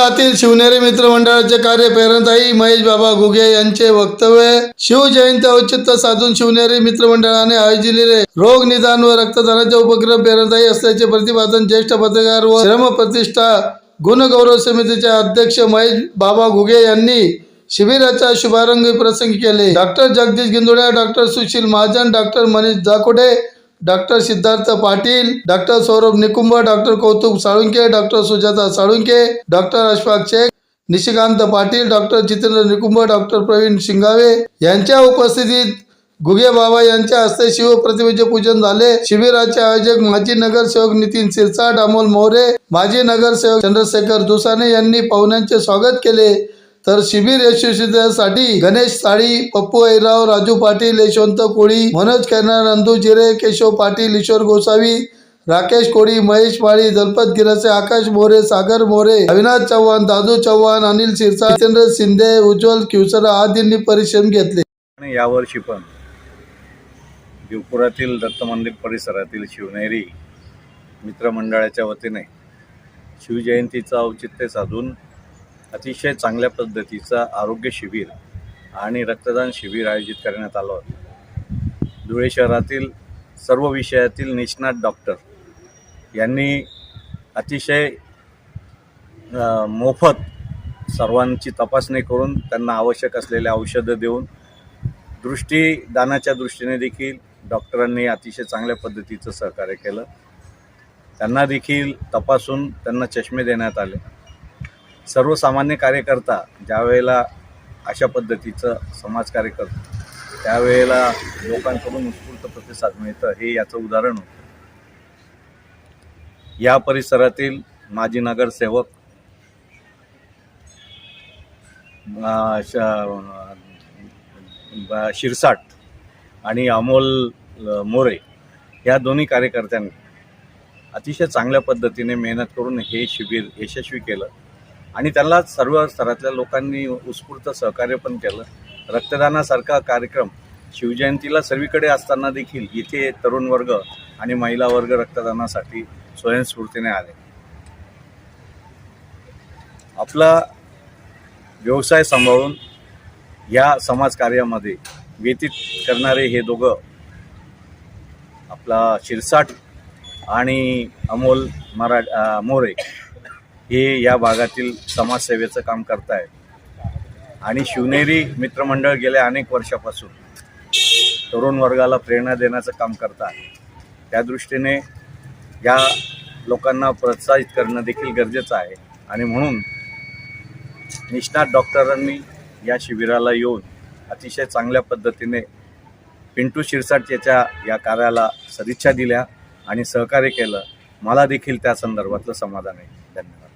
शहरातील शिवनेरी मित्र मंडळाचे कार्य प्रेरणाताई महेश बाबा घुगे यांचे वक्तव्य. शिवजयंती औचित्य साधून शिवनेरी मित्र मंडळाने आयोजिलेले रोग निदान व रक्तदानाचे उपक्रम प्रेरणाताई असल्याचे प्रतिपादन ज्येष्ठ पत्रकार व श्रम प्रतिष्ठा गुणगौरव समितीचे अध्यक्ष महेश बाबा घुगे यांनी शिबिराचा शुभारंभ प्रसंगी केले. Doctor Jagdish Gindodya doctor Sushil Mahajan doctor Manish Jakode doctor Siddharth Patil doctor Saurabh Nikumbh doctor Kautuk Salunke doctor Sujata Salunke doctor Ashfaq Shaikh Nishikant Patil doctor Jitendra Nikumbh doctor Pravin Shingave यांच्या उपस्थितीत गुगे बाबा यांच्या हस्ते शिवप्रतिमेचे पूजन झाले. शिबिराचे आयोजक माजी नगरसेवक नितीन सिरसाट अमोल मोरे माजी नगरसेवक चंद्रशेखर दुसाने यांनी पाहुण्यांचे स्वागत केले. तर शिबिर यशस्वीतेसाठी गणेश साळी पप्पू ऐराव राजू पाटील यशवंत कोळी मनोज कैना नंदू जिरे केशव पाटील ईश्वर गोसावी राकेश कोळी महेश माळी दलपत गिरसे आकाश मोरे सागर मोरे अविनाश चव्हाण दादू चव्हाण अनिल सिरसा जितेंद्र शिंदे उज्ज्वल किवसरा आदींनी परिश्रम घेतले. आणि यावर्षी पण देवपुरातील दत्त मंदिर परिसरातील शिवनेरी मित्रमंडळाच्या वतीने शिवजयंतीचं औचित्य साधून अतिशय चांगल्या पद्धतीचं आरोग्य शिबिर आणि रक्तदान शिबिर आयोजित करण्यात आलं होतं. धुळे शहरातील सर्व विषयातील निष्णात डॉक्टर यांनी अतिशय मोफत सर्वांची तपासणी करून त्यांना आवश्यक असलेले औषधं देऊन दृष्टीदानाच्या दृष्टीने देखील डॉक्टरांनी अतिशय चांगल्या पद्धतीचं सहकार्य केलं. त्यांना देखील तपासून त्यांना चष्मे देण्यात आले. सर्वसामान्य कार्यकर्ता ज्या वेळेला अशा पद्धतीचं समाजकार्य करतो त्यावेळेला लोकांकडून उत्स्फूर्त प्रतिसाद मिळतं हे याचं उदाहरण होतं. या परिसरातील माजी नगरसेवक शिरसाट आणि अमोल मोरे या दोन्ही कार्यकर्त्यांनी अतिशय चांगल्या पद्धतीने मेहनत करून हे शिबिर यशस्वी केलं. आणि त्याला सर्व स्तरातल्या लोकांनी उत्स्फूर्त सहकार्य पण केलं. रक्तदानासारखा कार्यक्रम शिवजयंतीला सर्वीकडे असताना देखील इथे तरुण वर्ग आणि महिला वर्ग रक्तदानासाठी स्वयंस्फूर्तीने आले. आपला व्यवसाय सांभाळून या समाजकार्यामध्ये व्यतीत करणारे हे दोघं आपला शिरसाट आणि अमोल मरा मोरे हे या भागातील समाजसेवेचं काम करतायत आणि शिवनेरी मित्रमंडळ गेल्या अनेक वर्षापासून तरुण वर्गाला प्रेरणा देण्याचं काम करतात. त्या दृष्टीने या लोकांना प्रोत्साहित करणं देखील गरजेचं आहे. आणि म्हणून निष्णात डॉक्टरांनी या शिबिराला येऊन अतिशय चांगल्या पद्धतीने पिंटू शिरसाट याच्या या कार्याला सदिच्छा दिल्या आणि सहकार्य केलं. मला देखील त्या संदर्भातलं समाधान आहे. धन्यवाद.